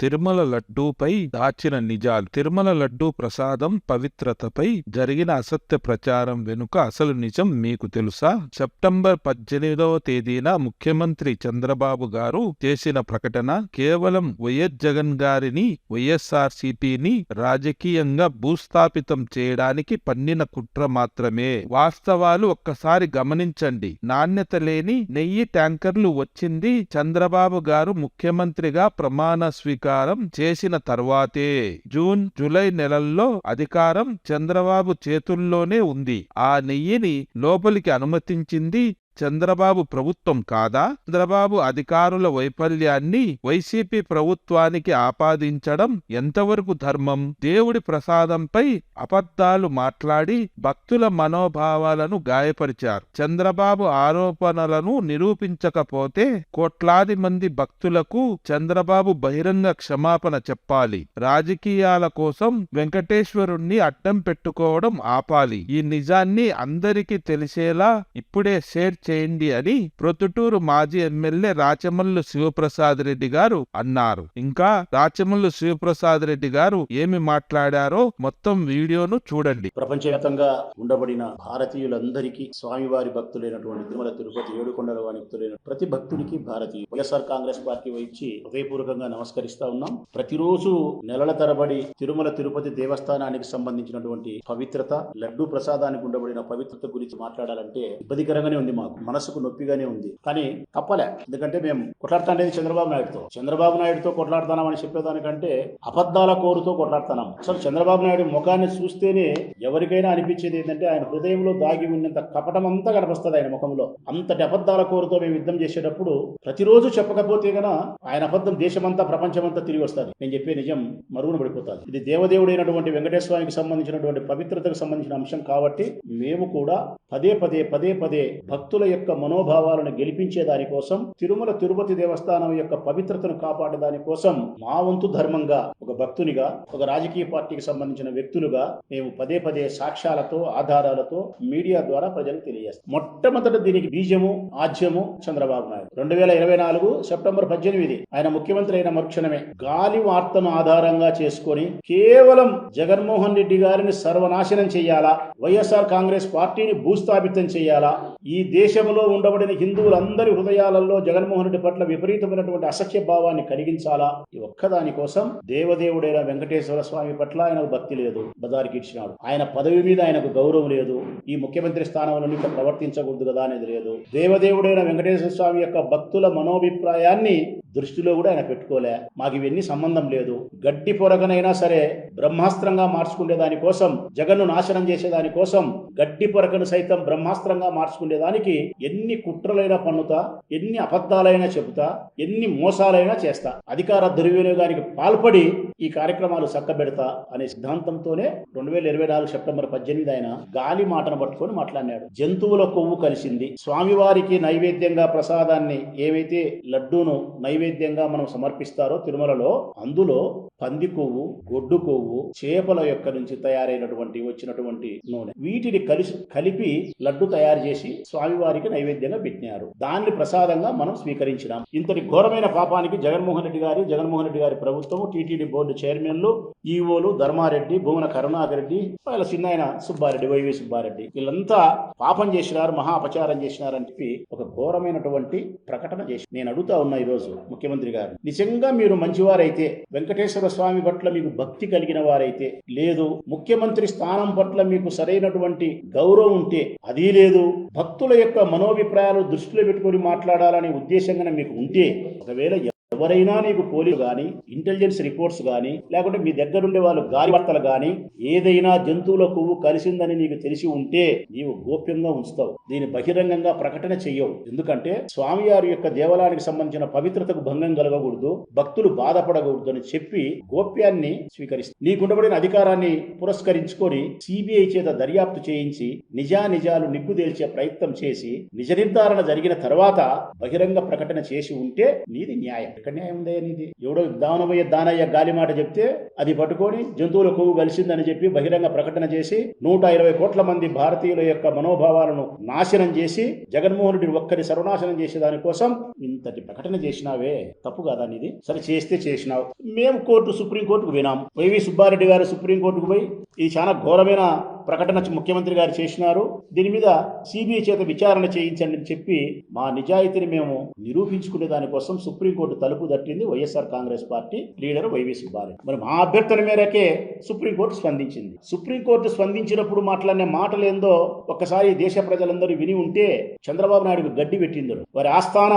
తిరుమల లడ్డూపై దాచిన నిజాలు. తిరుమల లడ్డూ ప్రసాదం పవిత్రతపై జరిగిన అసత్య ప్రచారం వెనుక అసలు నిజం మీకు తెలుసా? సెప్టెంబర్ పద్దెనిమిదవ తేదీన ముఖ్యమంత్రి చంద్రబాబు గారు చేసిన ప్రకటన కేవలం వైఎస్ జగన్ గారిని వైఎస్ఆర్ సిపిని రాజకీయంగా భూస్థాపితం చేయడానికి పన్నిన కుట్ర మాత్రమే. వాస్తవాలు ఒక్కసారి గమనించండి. నాణ్యత లేని నెయ్యి ట్యాంకర్లు వచ్చింది చంద్రబాబు గారు ముఖ్యమంత్రిగా ప్రమాణ స్వీకారం చేసిన తర్వాతే జూన్ జూలై నెలల్లో అధికారం చంద్రబాబు చేతుల్లోనే ఉంది. ఆ నెయ్యిని లోపలికి అనుమతించింది చంద్రబాబు ప్రభుత్వం కాదా? చంద్రబాబు అధికారుల వైఫల్యాన్ని వైసీపీ ప్రభుత్వానికి ఆపాదించడం ఎంతవరకు ధర్మం? దేవుడి ప్రసాదంపై అబద్ధాలు మాట్లాడి భక్తుల మనోభావాలను గాయపరిచారు. చంద్రబాబు ఆరోపణలను నిరూపించకపోతే కోట్లాది మంది భక్తులకు చంద్రబాబు బహిరంగ క్షమాపణ చెప్పాలి. రాజకీయాల కోసం వెంకటేశ్వరుణ్ణి అడ్డం పెట్టుకోవడం ఆపాలి. ఈ నిజాన్ని అందరికీ తెలిసేలా ఇప్పుడే షేర్ చేయండి అని ప్రొత్తుటూరు మాజీ ఎమ్మెల్యే రాచమల్లు శివప్రసాద్ రెడ్డి గారు అన్నారు. ఇంకా రాచమల్లు శివప్రసాద్ రెడ్డి గారు ఏమి మాట్లాడారో మొత్తం వీడియోను చూడండి. ప్రపంచవ్యాప్తంగా ఉండబడిన భారతీయులందరికీ స్వామివారి భక్తులైనటువంటి తిరుమల తిరుపతి ఏడుకొండల వారి భక్తులైన ప్రతి భక్తుడికి భారతీయ వైఎస్ఆర్ కాంగ్రెస్ పార్టీ వచ్చి హృదయపూర్వకంగా నమస్కరిస్తా ఉన్నాం. ప్రతిరోజు నెలల తరబడి తిరుమల తిరుపతి దేవస్థానానికి సంబంధించినటువంటి పవిత్రత లడ్డూ ప్రసాదానికి ఉండబడిన పవిత్రత గురించి మాట్లాడాలంటే ఇబ్బందికరంగానే ఉంది మాకు. మనసుకు నొప్పిగానే ఉంది. కానీ తప్పలే. ఎందుకంటే మేము కొట్లాడుతాండేది చంద్రబాబు నాయుడుతో. చంద్రబాబు నాయుడుతో కొట్లాడుతున్నామని చెప్పేదానికంటే అబద్ధాల కోరుతో కొట్లాడుతున్నాం. అసలు చంద్రబాబు నాయుడు ముఖాన్ని చూస్తేనే ఎవరికైనా అనిపించేది ఏంటంటే ఆయన హృదయంలో దాగి ఉన్నంత కపటం అంతా కనిపిస్తుంది ఆయన ముఖంలో. అంతటి అబద్ధాల కోరుతో మేము యుద్ధం చేసేటప్పుడు ప్రతిరోజు చెప్పకపోతే గన ఆయన అబద్ధం దేశమంతా ప్రపంచమంతా తిరిగి వస్తుంది. నేను చెప్పే నిజం మరుగున పడిపోతుంది. ఇది దేవదేవుడైనటువంటి వెంకటేశ్వరానికి సంబంధించినటువంటి పవిత్రతకు సంబంధించిన అంశం కాబట్టి మేము కూడా పదే పదే పదే పదే భక్తులు యొక్క మనోభావాలను గెలిపించే దానికోసం తిరుమల తిరుపతి దేవస్థానం యొక్క పవిత్రతను కాపాడే దానికోసం మా వంతు ధర్మంగా ఒక భక్తునిగా ఒక రాజకీయ పార్టీకి సంబంధించిన వ్యక్తులుగా మేము పదే పదే సాక్ష్యాలతో ఆధారాలతో మీడియా ద్వారా ప్రజలకు తెలియజేస్తాం. మొట్టమొదటి దీనికి బీజము ఆజ్యము చంద్రబాబు నాయుడు. రెండు వేల ఇరవై నాలుగు సెప్టెంబర్ పద్దెనిమిది ఆయన ముఖ్యమంత్రి అయిన మరుక్షణమే గాలి వార్తను ఆధారంగా చేసుకొని కేవలం జగన్మోహన్ రెడ్డి గారిని సర్వనాశనం చేయాలా వైఎస్ఆర్ కాంగ్రెస్ పార్టీని భూస్థాపితం చేయాలా ఈ దేశ దేశంలో ఉండబడిన హిందువులందరి హృదయాలలో జగన్మోహన్ రెడ్డి పట్ల విపరీతమైనటువంటి అసఖ్య భావాన్ని కలిగించాలా? ఈ ఒక్కదాని కోసం దేవదేవుడైన వెంకటేశ్వర స్వామి పట్ల ఆయనకు భక్తి లేదు బదారికి ఇచ్చినాడు. ఆయన పదవి మీద ఆయనకు గౌరవం లేదు. ఈ ముఖ్యమంత్రి స్థానంలో ఇంకా ప్రవర్తించకూడదు కదా అనేది లేదు. దేవదేవుడైన వెంకటేశ్వర స్వామి యొక్క భక్తుల మనోభిప్రాయాన్ని దృష్టిలో కూడా ఆయన పెట్టుకోలే. మాకు ఇవన్నీ సంబంధం లేదు. గడ్డి పొరగనైనా సరే బ్రహ్మాస్త్రంగా మార్చుకునే దానికోసం జగన్ను నాశనం చేసే దానికోసం గడ్డి పొరకను సైతం బ్రహ్మాస్త్రంగా మార్చుకునే దానికి ఎన్ని కుట్రలైనా పన్నుతా ఎన్ని అబద్ధాలైనా చెబుతా ఎన్ని మోసాలైనా చేస్తా. అధికార దుర్వినియోగానికి పాల్పడి ఈ కార్యక్రమాలు చక్కబెడతా అనే సిద్ధాంతంతోనే రెండు వేల ఇరవై నాలుగు సెప్టెంబర్ పద్దెనిమిది ఆయన గాలి మాటను పట్టుకొని మాట్లాడినాడు. జంతువుల కొవ్వు కలిసింది. స్వామివారికి నైవేద్యంగా ప్రసాదాన్ని ఏవైతే లడ్డూను నైవేద్యంగా మనం సమర్పిస్తారో తిరుమలలో అందులో పంది కొవ్వు గొడ్డు కొవ్వు చేపల యొక్క నుంచి తయారైనటువంటి వచ్చినటువంటి నూనె. వీటిని కలిసి కలిపి లడ్డు తయారు చేసి స్వామివారికి నైవేద్యంగా పెట్టినారు. దాన్ని ప్రసాదంగా మనం స్వీకరించినాం. ఇంతటి ఘోరమైన పాపానికి జగన్మోహన్ రెడ్డి గారి జగన్మోహన్ రెడ్డి గారి ప్రభుత్వం టీటీడీ బోర్డు చైర్మన్లు ఈఓలు ధర్మారెడ్డి భువన కరుణాకర్ రెడ్డి వాళ్ళ చిన్నాయన సుబ్బారెడ్డి వైవి సుబ్బారెడ్డి వీళ్ళంతా పాపం చేసినారు మహా అపచారం చేసినారని చెప్పి ఒక ఘోరమైనటువంటి ప్రకటన చేసి నేను అడుగుతా ఉన్నా ఈరోజు. ముఖ్యమంత్రి గారు. నిజంగా మీరు మంచివారైతే వెంకటేశ్వర స్వామి పట్ల మీకు భక్తి కలిగిన వారైతే లేదు ముఖ్యమంత్రి స్థానం పట్ల మీకు సరైనటువంటి గౌరవం ఉంటే అది లేదు. భక్తుల యొక్క మనోభిప్రాయాలు దృష్టిలో పెట్టుకొని మాట్లాడాలనే ఉద్దేశంగా మీకు ఉంటే ఒకవేళ ఎవరైనా నీకు పోలీసు కానీ ఇంటెలిజెన్స్ రిపోర్ట్స్ కానీ లేకుంటే మీ దగ్గరుండే వాళ్ళు గాలివర్తలు కానీ ఏదైనా జంతువుల కొవ్వు కలిసిందని నీకు తెలిసి ఉంటే నీవు గోప్యంగా ఉంచుతావు. దీని బహిరంగంగా ప్రకటన చెయ్యవు. ఎందుకంటే స్వామివారి యొక్క దేవాలయానికి సంబంధించిన పవిత్రతకు భంగం కలగకూడదు భక్తులు బాధపడకూడదు అని చెప్పి గోప్యాన్ని స్వీకరిస్తుంది నీకుండబడిన అధికారాన్ని పురస్కరించుకొని సిబిఐ చేత దర్యాప్తు చేయించి నిజానిజాలు నిగ్గుదేల్చే ప్రయత్నం చేసి నిజ నిర్ధారణ జరిగిన తర్వాత బహిరంగ ప్రకటన చేసి ఉంటే నీది న్యాయం. ఎక్కడనే ఉంది అనేది ఎవడో దానమయ్య దానయ్య గాలి మాట చెప్తే అది పట్టుకొని జంతువుల కొవ్వు కలిసిందని చెప్పి బహిరంగ ప్రకటన చేసి నూట ఇరవై కోట్ల మంది భారతీయుల యొక్క మనోభావాలను నాశనం చేసి జగన్మోహన్ రెడ్డి ఒక్కరి సర్వనాశనం చేసే దానికోసం ఇంతటి ప్రకటన చేసినావే. తప్పు కాదా నీది? సరే చేస్తే చేసినావు. మేము కోర్టు సుప్రీంకోర్టుకు పోయినాం. వైవి సుబ్బారెడ్డి గారు సుప్రీంకోర్టుకు పోయి ఇది చాలా ఘోరమైన ప్రకటన ముఖ్యమంత్రి గారు చేసినారు. దీని మీద సిబిఐ చేత విచారణ చేయించండి అని చెప్పి మా నిజాయితీని మేము నిరూపించుకునే దానికోసం సుప్రీంకోర్టు తలుపు తట్టింది YSR Congress party leader Y V Subbareddy మరి మా అభ్యర్థన మేరకే సుప్రీంకోర్టు స్పందించింది. సుప్రీంకోర్టు స్పందించినప్పుడు మాట్లాడిన మాటలు ఏందో ఒక్కసారి దేశ ప్రజలందరూ విని ఉంటే చంద్రబాబు నాయుడుకు గడ్డి పెట్టిందరు. వారి ఆస్థాన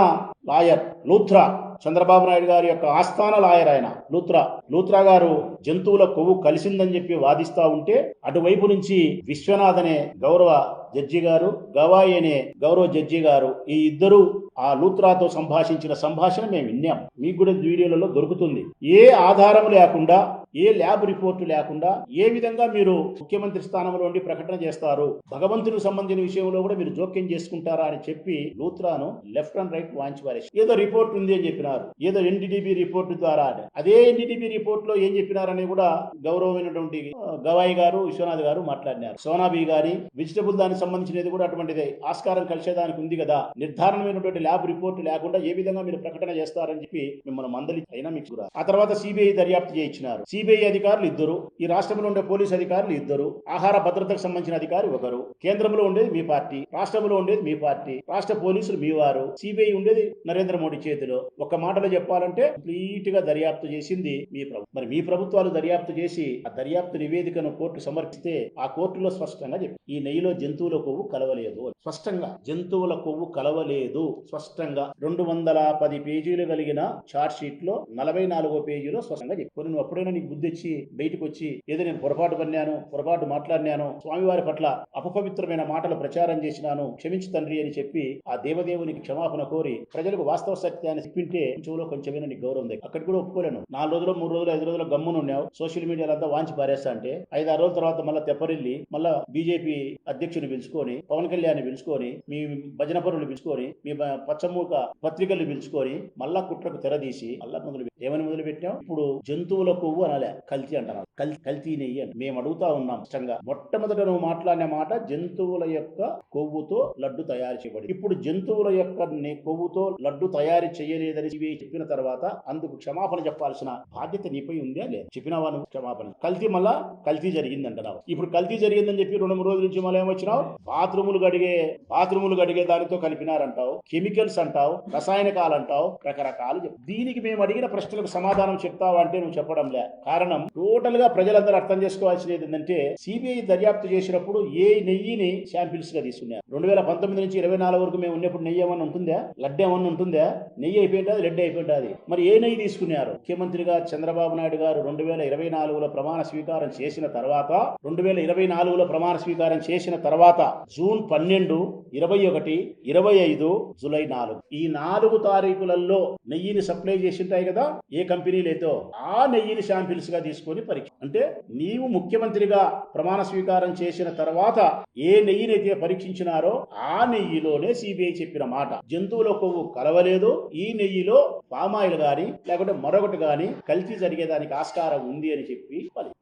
లాయర్ లూథ్రా చంద్రబాబు నాయుడు గారి యొక్క ఆస్థాన లాయర్ ఆయన లూత్రా. లూత్రా గారు జంతువుల కొవ్వు కలిసిందని చెప్పి వాదిస్తా ఉంటే అటువైపు నుంచి విశ్వనాథ్ అనే గౌరవ జడ్జి గారు గవాయి అనే గౌరవ జడ్జి గారు ఈ ఇద్దరు ఆ లూత్రాతో సంభాషించిన సంభాషణ మేము విన్నాం. మీకు కూడా వీడియోలలో దొరుకుతుంది. ఏ ఆధారం లేకుండా ఏ ల్యాబ్ రిపోర్టు లేకుండా ఏ విధంగా మీరు ముఖ్యమంత్రి స్థానంలో ఉండి ప్రకటన చేస్తారు భగవంతునికి సంబంధించిన విషయంలో కూడా మీరు జోక్యం చేసుకుంటారా అని చెప్పి లూత్రాను లెఫ్ట్ అండ్ రైట్ వాంచి పారేసి ఏదో రిపోర్ట్ ఉంది అని చెప్పినారు. ఏదో ఎన్డీడీబీ రిపోర్ట్ ద్వారా అదే ఎన్డీడీబీ రిపోర్ట్లో ఏం చెప్పినారని కూడా గౌరవమైనటువంటి గవాయి గారు విశ్వనాథ్ గారు మాట్లాడినారు. సోనాబీ గారి వెజిటబుల్ దానికి సంబంధించినది కూడా అటువంటిదే. ఆస్కారం కలిసేదానికి ఉంది కదా. నిర్ధారణమైనటువంటి ల్యాబ్ రిపోర్ట్ లేకుండా ఏ విధంగా మీరు ప్రకటన చేస్తారని చెప్పి మిమ్మల్ని మందలి అయినా మీకు ఆ తర్వాత సిబిఐ దర్యాప్తు చేయించినారు. సిబిఐ అధికారులు ఇద్దరు ఈ రాష్ట్రంలో ఉండే పోలీస్ అధికారులు ఇద్దరు ఆహార భద్రతకు సంబంధించిన అధికారి ఒకరు కేంద్రంలో ఉండేది మీ పార్టీ రాష్ట్రంలో ఉండేది మీ పార్టీ రాష్ట్ర పోలీసులు మీ వారు సిబిఐ ఉండేది నరేంద్ర మోడీ చేతిలో. ఒక మాటలో చెప్పాలంటే కంప్లీట్గా దర్యాప్తు చేసింది మీ ప్రభుత్వం. మరి మీ ప్రభుత్వాలు దర్యాప్తు చేసి ఆ దర్యాప్తు నివేదికను కోర్టు సమర్పిస్తే ఆ కోర్టులో స్పష్టంగా చెప్పి ఈ నెయ్యిలో జంతువుల కొవ్వు కలవలేదు స్పష్టంగా జంతువుల కొవ్వు కలవలేదు స్పష్టంగా రెండు వందల పది పేజీలు కలిగిన చార్ట్ షీట్లో నలభై నాలుగో పేజీలో స్పష్టంగా చెప్పి కొన్ని నువ్వు ఎప్పుడైనా నీకు బుద్ధి వచ్చి బయటకు వచ్చి ఏదో నేను పొరపాటు పన్నాను పొరపాటు మాట్లాడినాను స్వామివారి పట్ల అపపవిత్రమైన మాటలు ప్రచారం చేసినాను క్షమించు తండ్రి అని చెప్పి ఆ దేవదేవునికి క్షమాపణ కోరి ప్రజలకు వాస్తవ సత్యాన్ని చెప్పింటే చెవులో కొంచెమైనా నీకు గౌరవం అక్కడ కూడా ఒప్పుకోలేను. నాలుగు రోజులు మూడు రోజులు ఐదు రోజులు గమ్మును ఉన్నావు సోషల్ మీడియాలో అంతా వాంచి పారేస్తా అంటే ఐదు ఆరు రోజుల తర్వాత మళ్ళీ తెప్పరిల్లి మళ్ళీ బీజేపీ అధ్యక్షుని పిలుచుకొని పవన్ కళ్యాణ్ పిలుచుకొని మీ భజన పరులు పిలుచుకొని మీ పచ్చమూక పత్రికలు పిలుచుకొని మళ్ళా కుట్రకు తెరదీసి మళ్ళా మొదలు పెట్టి- ఏమని మొదలు పెట్టాం ఇప్పుడు జంతువుల కొవ్వు అనాలే కల్తీ అంటున్నారు. కల్తీ నెయ్యి అని. మేము అడుగుతా ఉన్నాం ఇష్టంగా మొట్టమొదట నువ్వు మాట్లాడిన మాట జంతువుల యొక్క కొవ్వుతో లడ్డు తయారు చేయబడి ఇప్పుడు జంతువుల యొక్క కొవ్వుతో లడ్డు తయారు చేయలేదని చెప్పిన తర్వాత అందుకు క్షమాపణ చెప్పాల్సిన బాధ్యత నీపై ఉందా లేదు? చెప్పినావా నువ్వు? క్షమాపణ. కల్తీ మళ్ళా కల్తీ జరిగింది అంటున్నావు ఇప్పుడు కల్తీ జరిగిందని చెప్పి రెండు మూడు రోజుల నుంచి మళ్ళీ ఏమొచ్చినావు బాత్రూములు గడిగే బాత్రూములు గడిగే దానితో కలిపినారంటావు. కెమికల్స్ అంటావు రసాయనకాలు అంటావు రకరకాలు దీనికి మేము అడిగిన ప్రశ్నలకు సమాధానం చెప్తావా అంటే నువ్వు చెప్పడం లే. కారణం టోటల్గా ప్రజలందరూ అర్థం చేసుకోవాల్సింది ఏంటంటే సిబిఐ దర్యాప్తు చేసినప్పుడు ఏ నెయ్యిని శాంపిల్స్గా తీసుకున్నారు రెండు వేల పంతొమ్మిది నుంచి ఇరవై నాలుగు వరకు మేము ఉన్నప్పుడు నెయ్యి ఏమన్నా ఉంటుందా? లడ్డు ఏమన్నా ఉంటుందా? నెయ్యి అయిపోయింటుంది లడ్డు అయిపోయింటుంది మరి ఏ నెయ్యి తీసుకున్నారు? ముఖ్యమంత్రిగా చంద్రబాబు నాయుడు గారు రెండు వేల ఇరవై నాలుగులో ప్రమాణ స్వీకారం చేసిన తర్వాత రెండు వేల ఇరవై నాలుగులో ప్రమాణ స్వీకారం చేసిన తర్వాత జూన్ పన్నెండు ఇరవై ఒకటి ఇరవై ఐదు జూలై నాలుగు. ఈ నాలుగు తారీఖులలో నెయ్యిని సప్లై చేసింటాయి కదా ఏ కంపెనీలైతో ఆ నెయ్యిని శాంపిల్స్గా తీసుకొని పరీక్ష అంటే నీవు ముఖ్యమంత్రిగా ప్రమాణ స్వీకారం చేసిన తర్వాత ఏ నెయ్యినైతే పరీక్షించినారో ఆ నెయ్యిలోనే సిబిఐ చెప్పిన మాట. జంతువుల కొవ్వు కలవలేదు ఈ నెయ్యిలో పామాయిల్ గాని లేకుంటే మరొకటి గాని కల్తీ జరిగేదానికి ఆస్కారం ఉంది అని చెప్పి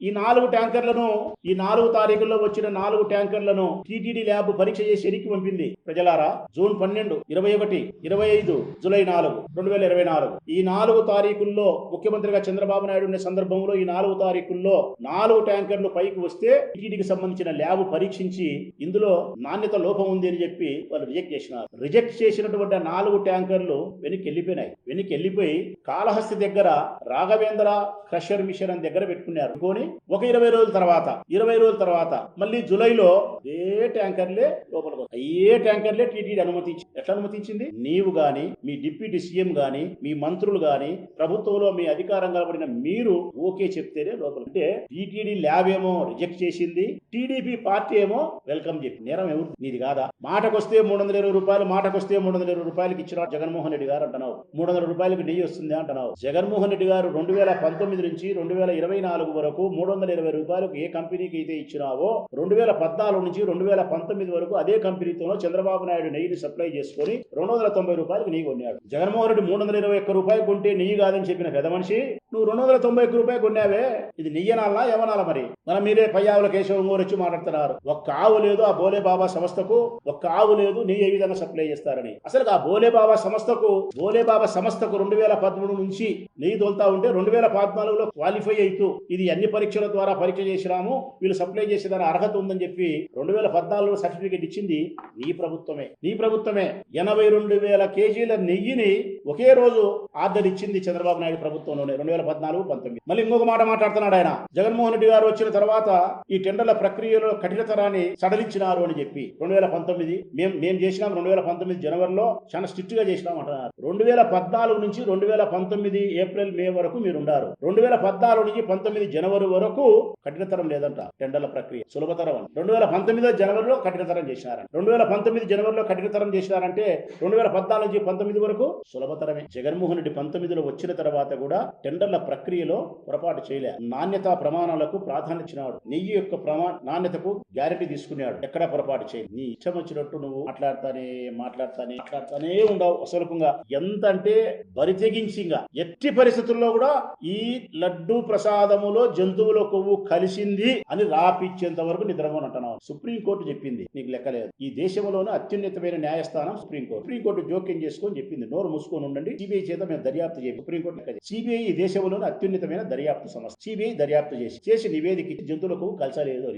ఈ నాలుగు ట్యాంకర్లను ఈ నాలుగు తారీఖుల్లో వచ్చిన నాలుగు ట్యాంకర్లను టీటీడీ ల్యాబ్ పరీక్ష చేసి ఎరికి పంపింది. ప్రజలారా జూన్ పన్నెండు ఇరవై ఒకటి ఇరవై ఐదు జూలై నాలుగు రెండు వేల ఇరవై నాలుగు. ఈ నాలుగు తారీఖుల్లో ముఖ్యమంత్రిగా చంద్రబాబు నాయుడు ఉన్న సందర్భంలో ఈ నాలుగు తారీఖుల్లో నాలుగు ట్యాంకర్లు పైకి వస్తే టీటీడీకి సంబంధించిన ల్యాబ్ పరీక్షించి ఇందులో నాణ్యత లోపం ఉంది అని చెప్పి వాళ్ళు రిజెక్ట్ చేసినారు. రిజెక్ట్ చేసినటువంటి నాలుగు ట్యాంకర్లు వెనక్కి వెళ్ళిపోయినాయి. వెనక్కి వెళ్ళిపోయి కాళహస్తి దగ్గర రాఘవేంద్ర క్రషర్ మిషన్ అని దగ్గర పెట్టుకున్నారు. కొని ఒక ఇరవై రోజుల తర్వాత ఇరవై రోజుల తర్వాత మళ్ళీ జూలైలో ఏ ట్యాంకర్లే లోపలికి అయ్యే ట్యాంకర్లే టీటీడీ అనుమతించి ఎట్లా అనుమతించింది? నీవు గాని మీ డిప్యూటీ సీఎం గాని మీ మంత్రులు గాని ప్రభుత్వంలో మీ అధికారం కలబడిన మీరు ఓకే చెప్తేనే లోపల అంటే టీటీడీ ల్యాబ్ ఏమో రిజెక్ట్ చేసింది టీడీపీ పార్టీ ఏమో వెల్కమ్ చెప్పి నేరం ఎవరు? నీది కాదా? మాటకొస్తే మూడు వందల ఇరవై రూపాయలు మాటకొస్తే మూడు వందల ఇరవై రూపాయలకి ఇచ్చిన జగన్మోహన్ రెడ్డి గారు అంటున్నావు. మూడు వందల రూపాయలకు నెయ్యి వస్తుంది అంటున్నావు. జగన్మోహన్ రెడ్డి గారు రెండు వేల పంతొమ్మిది నుంచి రెండు రెండు వేల ఇరవై నాలుగు వరకు మూడు వందల ఇరవై రూపాయలకు ఏ కంపెనీకి అయితే ఇచ్చినావో రెండు వేల పద్నాలుగు నుంచి రెండు వేల పంతొమ్మిది వరకు అదే కంపెనీతో చంద్రబాబు నాయుడు నెయ్యిని సప్లై చేసుకొని రెండు వందల తొంభై రూపాయలకు నెయ్యి కొన్నాడు. జగన్మోహన్ రెడ్డి మూడు వందల ఇరవై ఒక్క రూపాయలు కొంటే నెయ్యి కాదని చెప్పిన పెద్ద మనిషి. నువ్వు రెండు వందల తొంభై ఒక్క రూపాయలు కొన్నావే ఇది నెయ్యనాలా ఏమనాలా మరి? మనం మీరే పయ్యావుల కేశవం గారు వచ్చి మాట్లాడుతున్నారు. ఒక్క ఆవు లేదు ఆ బోలే బాబా సంస్థకు ఒక్క ఆవు లేదు నెయ్యి ఏ విధంగా సప్లై చేస్తారని. అసలు ఆ బోలే బాబా సంస్థకు బోలే బాబా సంస్థకు రెండు వేల పదమూడు నుంచి నెయ్యి తోలుతా ఉంటే రెండు వేల పద్నాలుగులో క్వాలిఫై అవుతూ ఇది అన్ని పరీక్షల ద్వారా పరీక్ష చేసినాము వీళ్ళు సప్లై చేసేదాని అర్హత ఉందని చెప్పి రెండు వేల పద్నాలుగులో సర్టిఫికేట్ ఇచ్చింది నీ ప్రభుత్వమే. నీ ప్రభుత్వమే. ఎనభై రెండు వేల కేజీల నెయ్యిని ఒకే రోజు ఆర్డర్ ఇచ్చింది చంద్రబాబు నాయుడు ప్రభుత్వంలోనే రెండు వేల పద్నాలుగు పంతొమ్మిది. మళ్ళీ ఇంకొక మాట మాట్లాడుతున్నాడు ఆయన. జగన్మోహన్ రెడ్డి గారు వచ్చిన తర్వాత ఈ టెండర్ల ప్రక్రియలో కఠినతరాన్ని సడలించినారు అని చెప్పి రెండు వేల పంతొమ్మిది మేము మేము చేసినాం రెండు వేల పంతొమ్మిది జనవరిలో చాలా స్ట్రిక్ట్గా చేసినాం అంటున్నారు. రెండు వేల పద్నాలుగు నుంచి రెండు వేల పంతొమ్మిది ఏప్రిల్ మే వరకు మీరు ఉన్నారు రెండు వేల పద్నాలుగు నుంచి పంతొమ్మిది జనవరి వరకు కఠినతరం లేదంట టెండర్ల ప్రక్రియ సులభతరం అని. రెండు వేల పంతొమ్మిదో జనవరిలో కఠినతరం చేసినారంట రెండు వేల పంతొమ్మిది జనవరిలో కఠినతరం చేసినారంటే రెండు వేల పద్నాలుగు నుంచి పంతొమ్మిది వరకు సులభతరమే. జగన్మోహన్ రెడ్డి పంతొమ్మిదిలో వచ్చిన తర్వాత కూడా టెండర్ల ప్రక్రియలో పొరపాటు చేయలే. నాణ్యతా ప్రమాణాలకు ప్రాధాన్యత ఇచ్చినాడు నెయ్యి యొక్క ప్రమా నాణ్యతకు గ్యారెంటీ తీసుకున్నాడు ఎక్కడా పొరపాటు చేయదు నీ ఇష్టం వచ్చినట్టు నువ్వు మాట్లాడతానే మాట్లాడతానే మాట్లాడతానే ఉండవు. అసలుకంగా ఎంత అంటే బరి ఎట్టి పరిస్థితుల్లో కూడా ఈ లడ్డు ప్రసాదములో జంతువుల కొవ్వు కలిసింది అని రాపిచ్చేంత వరకు నిద్రపోనంటున్నావు సుప్రీంకోర్టు చెప్పింది. నీకు లెక్కలేదు ఈ దేశంలోనే అత్యున్నతమైన న్యాయస్థానం సుప్రీంకోర్టు. సుప్రీంకోర్టు జోక్యం చేసుకొని చెప్పింది. నోరు మూసుకొని ఉండండి. సిబిఐ చేత మేము దర్యాప్తు చేయాలి సుప్రీంకోర్టు లెక్క సిబిఐ ఈ దేశంలోనే అత్యున్నతమైన దర్యాప్తు సంస్థ. సిబిఐ దర్యాప్తు చేసి చేసి నివేదిక ఇచ్చి జంతువులకు కలిసలేదు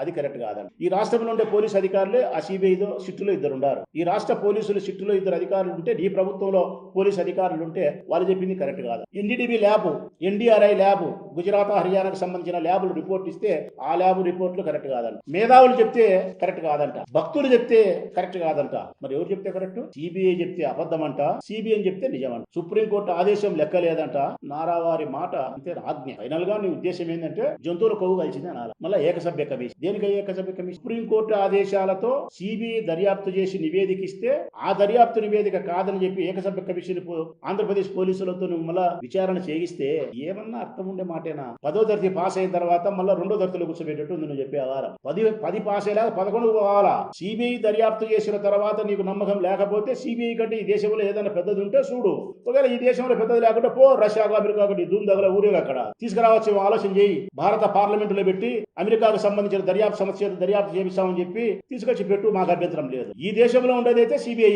అది కరెక్ట్ కాదండి. ఈ రాష్ట్రంలో ఉండే పోలీసు అధికారులే ఆ సిబిఐలో సిట్టులో ఇద్దరు ఉన్నారు ఈ రాష్ట్ర పోలీసులు సిట్టులో ఇద్దరు అధికారులు ఉంటే నీ ప్రభుత్వంలో పోలీసు అధికారులు ఉంటే వాళ్ళు చెప్పింది కరెక్ట్ కాదు. NDDB lab NDRI lab Gujarat హర్యానాకు సంబంధించిన ల్యాబులు రిపోర్ట్ ఇస్తే ఆ ల్యాబ్ రిపోర్ట్లు కరెక్ట్ కాదంట. మేధావులు చెప్తే కరెక్ట్ కాదంట. భక్తులు చెప్తే కరెక్ట్ కాదంట. మరి ఎవరు చెప్తే కరెక్ట్? సిబిఐ చెప్తే అబద్ధం అంట సిబిఐ చెప్తే నిజమంట. సుప్రీంకోర్టు ఆదేశం లెక్క లేదంట నారావారి మాట అంతే ఆజ్ఞ. ఫైనల్గా నీ ఉద్దేశం ఏంటంటే జంతువుల కొవ్వు కలిసింది అనాలి. మళ్ళీ ఏకసభ్య కమిషన్. దేనికి ఏకసభ్య కమిషన్? సుప్రీంకోర్టు ఆదేశాలతో సిబిఐ దర్యాప్తు చేసి నివేదిక ఇస్తే ఆ దర్యాప్తు నివేదిక కాదని చెప్పి ఏకసభ్య కమిషన్ ఆంధ్రప్రదేశ్ పోలీసులతో నువ్వు మళ్ళా విచారణ చేయిస్తే ఏమన్నా అర్థం ఉండే మాటేనా? పదో తరగతి పాస్ అయిన తర్వాత మళ్ళీ రెండో తరగతిలో కూర్చోబెట్టేట్టు నువ్వు చెప్పే ఆధారం పది పది పాస్ అయ్యేలాగా పదకొండు పోవాలా? సిబిఐ దర్యాప్తు చేసిన తర్వాత నీకు నమ్మకం లేకపోతే సిబిఐ కంటే ఈ దేశంలో ఏదైనా పెద్దది ఉంటే చూడు. ఒకవేళ ఈ దేశంలో పెద్దది లేకుంటే పో రష్యాకు అమెరికా ఒకటి ధూమ్ దగ్గర ఊరే అక్కడ. తీసుకురావచ్చు ఆలోచన చేయి. భారత పార్లమెంట్లో పెట్టి అమెరికాకు సంబంధించిన దర్యాప్తు సమస్య దర్యాప్తు చేపిస్తామని చెప్పి తీసుకొచ్చి పెట్టు మాకు అభ్యంతరం లేదు. ఈ దేశంలో ఉండేది అయితే సిబిఐ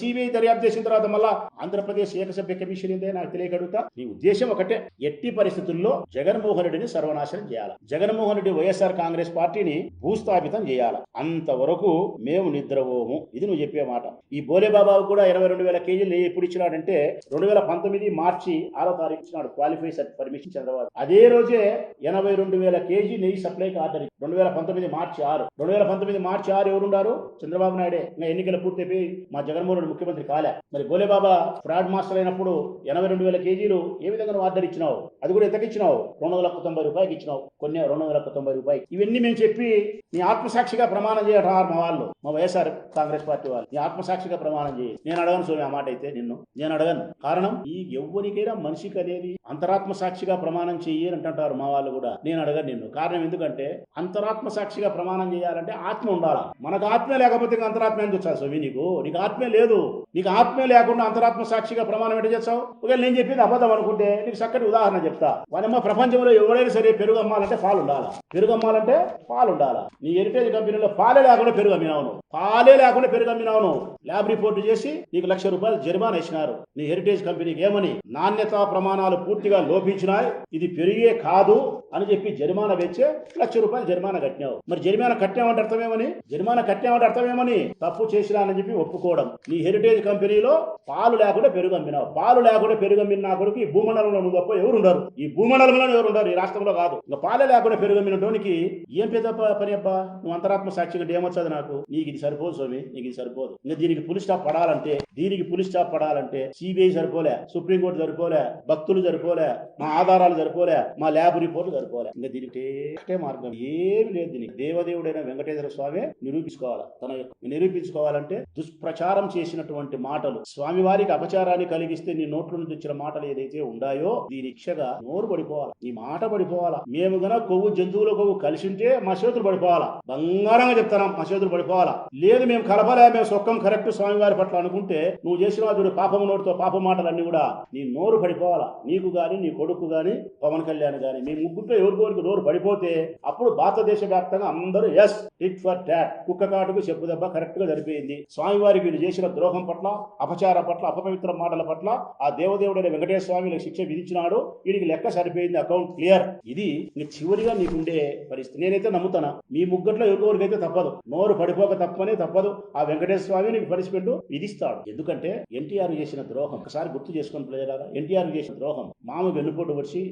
సిబిఐ దర్యాప్తు చేసిన తర్వాత మళ్ళా ఆంధ్రప్రదేశ్ ఏకసభ్య కమిషన్ ఏందే నాకు తెలియక నీ ఉద్దేశం ఒకటే. ఎట్టి పరిస్థితుల్లో జగన్మోహన్ రెడ్డిని సర్వనాశనం చేయాలి? జగన్మోహన్ రెడ్డి వైఎస్ఆర్ కాంగ్రెస్ పార్టీని భూస్థాపితం చేయాలి? అంతవరకు మేము నిద్రపోము. ఇది నువ్వు చెప్పే మాట. ఈ బోలేబాబాకు కూడా ఇరవై రెండు వేల కేజీలు ఎప్పుడు ఇచ్చినాడంటే రెండు వేల పంతొమ్మిది మార్చి ఆరో తారీఖు ఇచ్చినాడు. Qualify permission Chandrababu. అదే రోజే ఎనభై రెండు వేల కేజీ నెయ్యి సప్లైకి ఆర్డర్ రెండు వేల పంతొమ్మిది మార్చి ఆరు. రెండు వేల పంతొమ్మిది మార్చి ఆరు ఎవరున్నారు చంద్రబాబు నాయుడే. ఇంకా ఎన్నికలు పూర్తయిపోయి మా జగన్మోహన్ రెడ్డి ముఖ్యమంత్రి కాలే. మరి బోలేబాబా ఫ్రాడ్ మాస్టర్ అయినప్పుడు ఎనభై రెండు వేల కేజీలు ఏ విధంగా ఆర్డర్ ఇచ్చినావు? అది కూడా ఎంతకి ఇచ్చినావు రెండు వందల తొంభై రూపాయలకి ఇచ్చినావు కొన్ని రెండు వందల తొంభై రూపాయలు ఇవన్నీ మేము చెప్పి నీ ఆత్మసాక్షిగా ప్రమాణం చేయటం మా వాళ్ళు. మా వైఎస్ఆర్ కాంగ్రెస్ పార్టీ వాళ్ళు. నీ ఆత్మసాక్షిగా ప్రమాణం చేయి. నేను అడగను సోమి ఆ మాట అయితే నిన్ను. నేను అడగను. కారణం ఈ ఎవ్వరికైనా మనిషికి అనేది అంతరాత్మ సాక్షిగా ప్రమాణం చెయ్యి అని అంటుంటారు మా వాళ్ళు కూడా. నేను అడగను నిన్ను. కారణం ఎందుకంటే అంతరాత్మ సాక్షిగా ప్రమాణం చేయాలంటే ఆత్మ ఉండాలా? మనకు ఆత్మ లేకపోతే అంతరాత్మ ఎందుకు వచ్చా స్వామి నీకు? నీకు ఆత్మే లేదు. నీకు ఆత్మ లేకుండా అంతరాత్మ సాక్షిగా ప్రమాణం ఎట్ట చేస్తావు? ఒకవేళ నేను చెప్పింది అబద్ధం అనుకుంటే నీకు చక్కటి ఉదాహరణ చెప్తా. వానమ్మ ప్రపంచంలో ఎవరైనా సరే పెరుగు అమ్మాలంటే పాలు ఉండాలా పెరుగు అమ్మాలంటే పాలు ఉండాలా నీ హెరిటేజ్ కంపెనీలో పాలే లేకుండా పెరుగు అమ్మినావును పాలే లేకుండా పెరుగు అమ్మినావును ల్యాబ్ రిపోర్ట్ చేసి నీకు లక్ష రూపాయలు జరిమానా ఇచ్చినారు. నీ హెరిటేజ్ కంపెనీకి ఏమని? నాణ్యతా ప్రమాణాలు పూర్తిగా లోపించినాయి. ఇది పెరిగే కాదు అని చెప్పి జరిమానా వెచ్చే లక్ష రూపాయలు జరిమానా కట్టినావు. మరి జరిమానా కట్టినామంటే అర్థమేమని జరిమానా కట్టినామంటే అర్థమేమని తప్పు చేసినానని చెప్పి ఒప్పుకోవడం. నీ హెరిటేజ్ కంపెనీలో పాలు లేకుండా పెరుగు అమ్మినావు పాలు లేకుండా పెరుగు అమ్మిన నా కొడుకు ఈ భూమండలంలో నువ్వు తప్ప ఎవరు ఉండరు ఈ భూమండలంలో ఎవరు ఉండరు ఈ రాష్ట్రంలో కాదు. ఇంకా పాలే లేకుండా పెరుగు అమ్మినటోనికి ఏం పెద్ద పని అబ్బా? నువ్వు అంతరాత్మ సాక్షిగా ఏమొచ్చదు నాకు? నీకు ఇది సరిపోదు స్వామి నీకు ఇది సరిపోదు. ఇంకా దీనికి పులి స్టాప్ పడాలంటే దీనికి పులి స్టాప్ పడాలంటే సిబిఐ సరిపోలే సుప్రీంకోర్టు సరిపోలే భక్తులు సరిపోలే మా ఆధారాలు సరిపోలే మా ల్యాబ్ రిపోర్ట్లు సరిపోలే. ఇంకా దీనికి ఒకటే మార్గం ఏమి లేదు దీనికి. దేవదేవుడైన వెంకటేశ్వర స్వామి నిరూపించుకోవాలి? తన నిరూపించుకోవాలంటే దుష్ప్రచారం చేసినటువంటి మాటలు. స్వామివారికి అపచారాన్ని కలిగిస్తే నీ నోట్ల నుంచి వచ్చిన మాటలు ఏదైతే ఉండాయో దీని ఇచ్చగా నోరు పడిపోవాలి. నీ మాట పడిపోవాలా. మేము గన కొవ్వు జంతువుల కొవ్వు కలిసి ఉంటే మా చేతులు పడిపోవాలా. బంగారంగా చెప్తాను మా చేతులు పడిపోవాలా. లేదు మేము కలపలే మేము సొక్కం కరెక్ట్ స్వామివారి పట్ల అనుకుంటే నువ్వు చేసిన చూడు పాపం నోటితో పాప మాటలన్నీ కూడా నీ నోరు పడిపోవాలా. నీకు గాని నీ కొడుకు గాని పవన్ కళ్యాణ్ గాని మీ ముగ్గురు ఎవరికోరికి నోరు పడిపోతే అప్పుడు భారతదేశ వ్యాప్తంగా అందరూ ఎస్ టిట్ ఫర్ టాట్ కుక్క కాటుకు చెప్పు దెబ్బ కరెక్ట్గా జరిపోయింది స్వామివారికి వీళ్ళు చేసిన ద్రోహం పట్ల అపచార పట్ల అపవిత్ర మాటల పట్ల ఆ దేవదేవుడైన వెంకటేశ్వర స్వామి శిక్ష విధించినాడు. వీడికి లెక్క సరిపోయింది అకౌంట్ క్లియర్. ఇది ఇంక చివరిగా నీకుండే పరిస్థితి. నేనైతే నమ్ముతాను మీ ముగ్గట్లో ఎవరికైతే తప్పదు. నోరు పడిపోక తప్పనే తప్పదు. ఆ వెంకటేశ్వర స్వామి నీకు పనిష్మెంట్ విధిస్తాడు. ఎందుకంటే ఎన్టీఆర్ చేసిన ద్రోహం ఒకసారి గుర్తు చేసుకుని ప్రజలారా ఎన్టీఆర్ చేసిన ద్రోహం మామ వెన్నుపోటు వచ్చి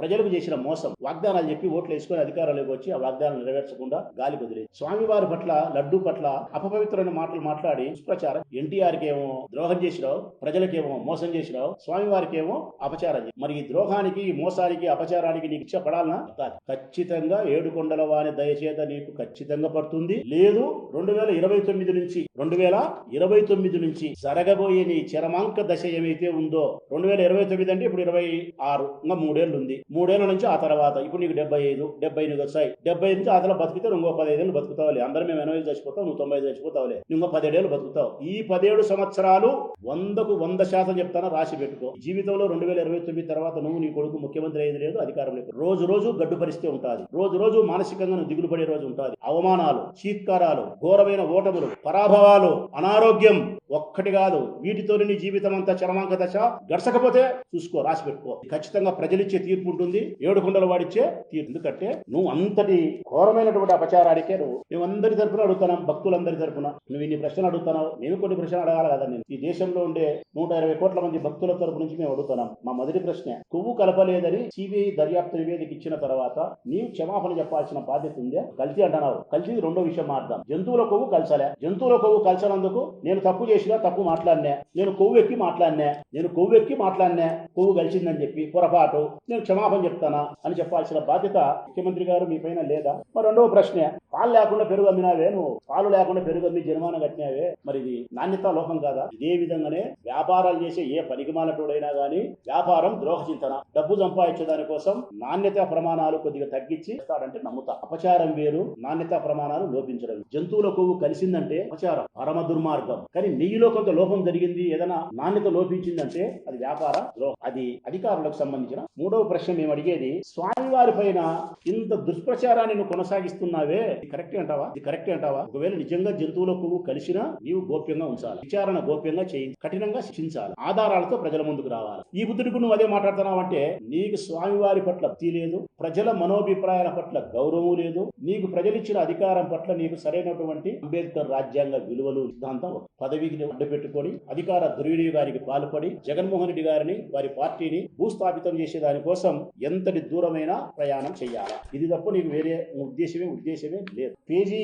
ప్రజలకు చేసిన మోసం వాగ్దానాలు చెప్పి ఓట్లు వేసుకొని అధికారంలోకి వచ్చి ఆ వాగ్దానాలు నెరవేర్చకుండా గాలి కుదిరేది. స్వామివారి పట్ల లడ్డు పట్ల అపపవిత్రమైన మాటలు మాట్లాడి దుష్ప్రచారం ఎన్టీఆర్ కేమో ద్రోహం చేసినావు? ప్రజలకేమో మోసం చేసినావు? స్వామివారికి ఏమో అపచారం మరి ఈ ద్రోహానికి మోసానికి అపచారానికి నీకు ఇచ్చ పడాలనా? కాదు. ఖచ్చితంగా ఏడు కొండల వాని దయచేత నీకు ఖచ్చితంగా పడుతుంది. లేదు రెండు వేల ఇరవై తొమ్మిది నుంచి రెండు వేల ఇరవై తొమ్మిది నుంచి జరగబోయే నీ చరమాంక దశ ఏమైతే ఉందో రెండు వేల ఇరవై తొమ్మిది అంటే ఇప్పుడు ఇరవై ఆరు ఇంకా మూడేళ్ళు ఉంది. మూడేళ్ళ నుంచి ఆ తర్వాత ఇప్పుడు నీకు డెబ్బై ఐదు డెబ్బై ఎనిమిది వచ్చాయి డెబ్బై నుంచి ఆ తర్వాత బతికితే ఇంకో పదహైదేళ్ళు బతుకుతావులే. అందరం మేము ఎనభై చచ్చిపోతావు నువ్వు తొంభై చచ్చిపోతావులే. నువ్వు ఇంకో పదిహేడేళ్ళు బతుకుతావు. ఈ పదిహేడు సంవత్సరాలు సంవత్సరాలు వందకు వంద శాతం చెప్తాను? రాసి పెట్టుకో. జీవితంలో రెండు వేల ఇరవై తొమ్మిది తర్వాత నువ్వు నీ కొడుకు ముఖ్యమంత్రి అయ్యేది లేదు అధికారం లేదు. రోజు రోజు గడ్డు పరిస్థితి ఉంటుంది. రోజు రోజు మానసికంగా దిగులు పడే రోజు ఉంటుంది. అవమానాలు చీత్కారాలు ఘోరమైన ఓటములు పరాభవాలు అనారోగ్యం ఒక్కటి కాదు వీటితో నీ జీవితం అంతా చరమాంక దశ గడసకపోతే చూసుకో రాసి పెట్టుకో. ఖచ్చితంగా ప్రజలిచ్చే తీర్పు ఉంటుంది ఏడు కొండలు వాడిచ్చే తీర్పు. ఎందుకంటే నువ్వు అంతటి ఘోరమైనటువంటి అపచారాడికే నువ్వు. మేము అందరి తరపున అడుగుతున్నాం భక్తులందరి తరపున. నువ్వు ఇన్ని ప్రశ్నలు అడుగుతున్నావు నేను కొన్ని ప్రశ్నలు అడగాలి కదా నేను ఈ దేశంలో ఉండే నూట ఇరవై కోట్ల మంది భక్తుల తరపు నుంచి మేము అడుగుతున్నాం. మా మొదటి ప్రశ్న కొవ్వు కలపలేదని సిబిఐ దర్యాప్తు నివేదిక ఇచ్చిన తర్వాత నీవు క్షమాపణ చెప్పాల్సిన బాధ్యత ఉందే? కలిసి అంటున్నావు. కలిసి రెండో విషయం మాట్లాడదాం. జంతువుల కొవ్వు కలసలే. జంతువుల కొవ్వు కలసనందుకు నేను తప్పు చేసినా తప్పు మాట్లాడినా. నేను కొవ్వు ఎక్కి మాట్లాడినా. నేను కొవ్వు ఎక్కి మాట్లాడినా. కొవ్వు కలిసిందని చెప్పి పొరపాటు. నేను క్షమాపణ చెప్తానా అని చెప్పాల్సిన బాధ్యత ముఖ్యమంత్రి గారు మీ పైన లేదా? మరి రెండవ ప్రశ్న పాలు లేకుండా పెరుగు అమ్మినావే నువ్వు? పాలు లేకుండా పెరుగు అమ్మి జరిమానా కట్టినావే? మరి ఇది నాణ్యత లోపం కాదా? ఇదే విధంగానే వ్యాపారాలు చేసే ఏ పనికిమాలటోడైనా గానీ వ్యాపారం ద్రోహ చింతన డబ్బు సంపాదించే దానికోసం నాణ్యత ప్రమాణాలు కొద్దిగా తగ్గించి ఇస్తాడంటే నమ్ముతా. అపచారం వేరు నాణ్యత ప్రమాణాలు లోపించడం. జంతువుల కొవ్వు కలిసిందంటే అపచారం. పరమ దుర్మార్గం. కానీ నెయ్యిలో కొంత లోపం జరిగింది ఏదైనా నాణ్యత లోపించిందంటే అది వ్యాపార ద్రోహం. అది అధికారులకు సంబంధించిన మూడవ ప్రశ్న మేము అడిగేది స్వామివారి పైన ఇంత దుష్ప్రచారాన్ని నువ్వు కొనసాగిస్తున్నావే. ఇది కరెక్ట్ అంటావా? ఇది కరెక్ట్ అంటావా? ఒకవేళ నిజంగా జంతువుల కొవ్వు కలిసినా నీవు గోప్యంగా ఉంచాలి. విచారణ గోప్యంగా చేయి. కఠినంగా శిక్షించాలి. ఆధారాలతో ప్రజల ముందుకు రావాలి. ఈ బుద్ధుడికి నువ్వు అదే మాట్లాడుతున్నావు అంటే నీకు స్వామివారి పట్ల భక్తి లేదు ప్రజల మనోభిప్రాయాల పట్ల గౌరవం లేదు నీకు ప్రజలిచ్చిన అధికారం పట్ల నీకు సరైనటువంటి అంబేద్కర్ రాజ్యాంగ విలువలు సిద్ధాంతం పదవికి అడ్డు పెట్టుకొని అధికార దుర్వినియోగానికి పాల్పడి జగన్మోహన్ రెడ్డి గారిని వారి పార్టీని భూస్థాపితం చేసే దానికోసం ఎంతటి దూరమైన ప్రయాణం చేయాలా? ఇది తప్ప నీకు వేరే ఉద్దేశమే ఉద్దేశమే లేదు. పేజీ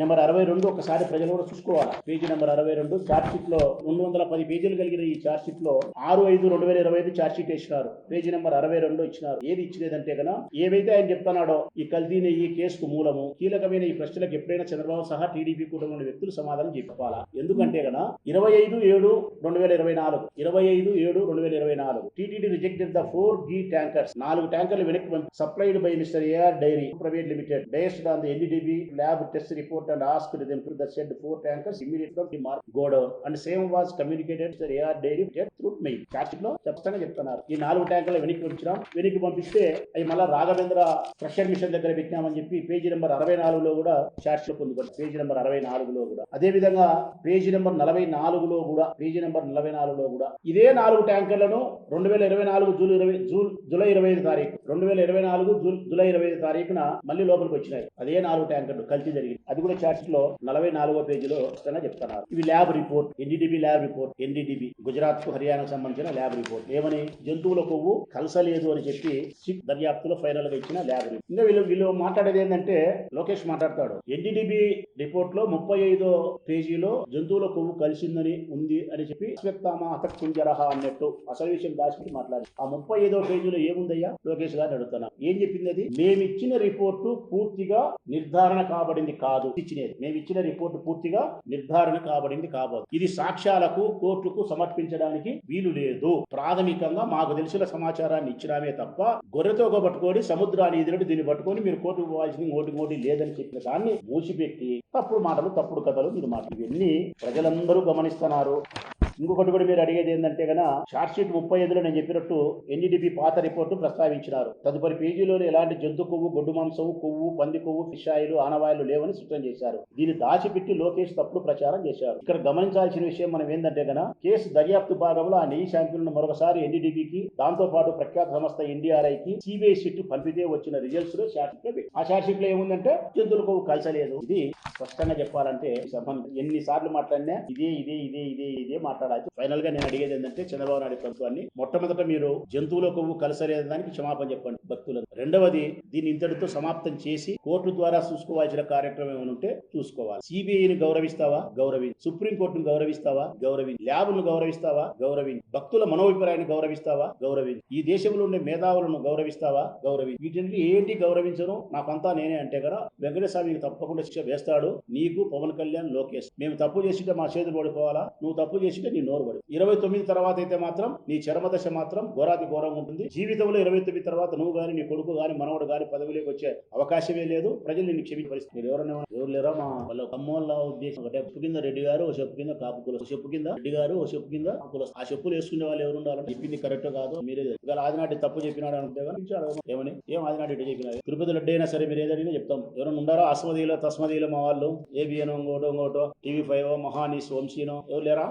నెంబర్ అరవై రెండు ఒకసారి ప్రజలు కూడా చూసుకోవాలి? పేజీ నెంబర్ అరవై రెండు చార్ట్ షీట్లో రెండు వందల పది పేజీలు కలిగిన ఈ చార్ట్ షీట్లో ఆరు ఐదు రెండు వేల ఇరవై ఐదు చార్ట్ షీట్ ఇచ్చినారు పేజీ నెంబర్ అరవై రెండు ఇచ్చినారు. ఏది ఇచ్చినదంటే కనుక ఏవైతే ఆయన చెప్తున్నాడో ఈ కల్తీని ఈ కేసుకు మూలము కీలకమైన ఈ ప్రశ్నలకు ఎప్పుడైనా చంద్రబాబు సహా టీడీపీ కుటుంబంలోని వ్యక్తులు సమాధానం చెప్పాలా? ఎందుకంటే గన ఇరవై ఐదు ఏడు రెండు వేల ఇరవై నాలుగు. ఇరవై ఐదు ఏడు రెండు వేల ఇరవై నాలుగు. TTD rejected the four ghee tankers నాలుగు ట్యాంకర్లు వెనక్కి పంపి supplied by mister AR dairy private limited based on the NDDB lab test report and ask them to the said four tankers ఇమీడియట్గా mark godown and same was communicated mister AR dairy through mail చార్జిట్లో స్పష్టంగా చెప్తున్నారు. ఈ నాలుగు ట్యాంకర్లు వెనక్కి పంపించడం వెనక్కి పంపిస్తే అవి మళ్ళీ రాఘవేంద్ర క్రషర్ మిషన్ దగ్గర పెట్టినామని చెప్పి పేజీ నెంబర్ అరవై నాలుగులో కూడా చార్జ్లో పేజీ నెంబర్ అరవై నాలుగులో కూడా. అదే విధంగా పేజీ నెంబర్ నలభై నాలుగులో కూడా పేజీ నెంబర్ నలభై నాలుగులో కూడా. ఇదే నాలుగు ట్యాంకర్లను రెండు వేల ఇరవై నాలుగు జూలై ఇరవై జూన్ జూలై ఇరవై ఐదు తారీఖు రెండు వేల ఇరవై నాలుగు జూలై ఇరవై ఐదు తారీఖున మళ్ళీ లోపలికి వచ్చినాయి. అదే నాలుగు ట్యాంకర్లు కలిసి జరిగింది. అది కూడా చార్ట్లో నలభై నాలుగో పేజీలో చెప్తున్నారు. ఇవి lab report NDDB lab report NDDB గుజరాత్కు హర్యానాకు సంబంధించిన ల్యాబ్ రిపోర్ట్. ఏమని? జంతువుల కొవ్వు కలసలేదు అని చెప్పి సిక్ దర్యాప్తులో ఫైనల్గా ఇచ్చిన ల్యాబ్ రిపోర్ట్. ఇంకా వీళ్ళు వీళ్ళు మాట్లాడేది ఏంటంటే లోకేష్ మాట్లాడతాడు. ఎన్డీడీబీ రిపోర్ట్లో ముప్పై ఐదో పేజీలో జంతువుల కొవ్వు కలిసి కలిసిందని ఉంది అని చెప్పి స్వక్తామా అతక్కుంజరహ అన్నట్టు అసలు విషయం దాచిపెట్టి మాట్లాడి ఆ ముప్పై ఐదో పేజీలో ఏముందయ్యా? లోకేష్ గారిని అడుగుతున్నా. ఏం చెప్పింది అది? మేమిచ్చిన రిపోర్టు పూర్తిగా నిర్ధారణ కాబడింది కాదు. ఇచ్చినది. మేమిచ్చిన రిపోర్టు పూర్తిగా నిర్ధారణ కాబడింది కాబోదు. ఇది సాక్ష్యాలకు కోర్టుకు సమర్పించడానికి వీలు లేదు. ప్రాథమికంగా మాకు తెలిసిన సమాచారాన్ని ఇచ్చినామే తప్ప గొర్రెతో పట్టుకొని సముద్రాన్ని ఎదురు దీన్ని పట్టుకొని మీరు కోర్టుకు పోవాల్సింది ఓటి ఓటి లేదని చెప్పిన దాన్ని మూసిపెట్టి తప్పుడు మాటలు తప్పుడు కథలు మీరు మాట. ఇవన్నీ ప్రజలందరూ గమనిస్తున్నారు. ఇంకొకటి కూడా మీరు అడిగేది ఏంటంటే గన షార్ట్ షీట్ ముప్పై ఐదులో నేను చెప్పినట్టు ఎన్డీడీపీ పాత రిపోర్టు ప్రస్తావించినారు. తదుపరి పేజీలో ఎలాంటి జంతు కొవ్వు గొడ్డు మాంసం కొవ్వు పంది కొవ్వు ఫిషాయిలు ఆనవాయిలు లేవని స్పష్టం చేశారు. దీన్ని దాచిపెట్టి లోకేష్ తప్పుడు ప్రచారం చేశారు. ఇక్కడ గమనించాల్సిన విషయం మనం ఏంటంటే గన కేసు దర్యాప్తు భాగంలో ఆ నెయ్యి శాంపిల్ను మరొకసారి ఎన్డీడీబీకి దాంతో పాటు ప్రఖ్యాత సంస్థ ఎన్డీఆర్ఐకి సిబిఐ షీట్ పంపితే వచ్చిన రిజల్ట్స్లో షార్ట్ షీట్ ఆ షార్ట్ షీట్లో ఏముందంటే జంతువుల కొవ్వు కలిసలేదు ఇది స్పష్టంగా చెప్పాలంటే సంబంధం. ఎన్ని సార్లు మాట్లాడినా ఇదే ఇదే ఇదే ఇదే ఇదే మాట్లాడు మాట్లాడాలి ఫైనల్గా నేను అడిగేది ఏంటంటే చంద్రబాబు నాయుడు ప్రభుత్వాన్ని మొట్టమొదట మీరు జంతువుల కొవ్వు కలసలేదు దానికి క్షమాపణ చెప్పండి భక్తులకు రెండవది దీన్ని ఇంతటితో సమాప్తం చేసి కోర్టు ద్వారా చూసుకోవాల్సిన కార్యక్రమం ఏమైనా ఉంటే చూసుకోవాలి. సిబిఐని గౌరవిస్తావా? గౌరవి సుప్రీం కోర్టును గౌరవిస్తావా? గౌరవి ల్యాబ్ను గౌరవిస్తావా? గౌరవి భక్తుల మనోభిప్రాయాన్ని గౌరవిస్తావా? గౌరవి ఈ దేశంలో ఉండే మేధావులను గౌరవిస్తావా? గౌరవి వీటిని ఏంటి గౌరవించను? నాకంతా నేనే అంటే కదా వెంకటస్వామికి తప్పకుండా శిక్ష వేస్తాడు. నీకు పవన్ కళ్యాణ్ లోకేష్. మేము తప్పు చేసింటే మా చేతులు పడిపోవాలా? నువ్వు తప్పు చేసింటే నీ నోరు పడి. ఇరవై తొమ్మిది తర్వాత అయితే మాత్రం నీ చర్మదశ మాత్రం ఘోరాతి ఘోరంగా ఉంటుంది. జీవితంలో ఇరవై తొమ్మిది తర్వాత నువ్వు గాని నీ కొడుకు గాని మనవడు గాని పదవిలోకి వచ్చే అవకాశమే లేదు. ప్రజలు నిన్ను క్షమించే పరిస్థితి. మీరు ఎవరైనా ఎవరు లేరా మా వాళ్ళ కమ్మోళ్ళ ఉద్దేశం? ఒక చెప్పు కింద రెడ్డి గారు ఓ చెప్పు కింద కాపు కుల చెప్పు కింద రెడ్డి గారు ఓ చెప్పు కింద కుల. ఆ చెప్పులు వేసుకునే వాళ్ళు ఎవరు ఉండాలని చెప్పింది కరెక్ట్ కాదు మీరే ఇవాళ ఆదినాటి తప్పు చెప్పినాడు అనుకుంటే ఏమని? ఏం ఆదినాటి ఇటు తిరుపతి రెడ్డి అయినా సరే మీరు ఏదైనా చెప్తాం. ఎవరైనా ఉండారో? అస్మదీలో తస్మదీలో మా వాళ్ళు. ఏబిఎన్ ఇంకోటో ఇంకోటో టీవీ ఫైవ్ మహానీస్ వంశీనో ఎవరు లేరా?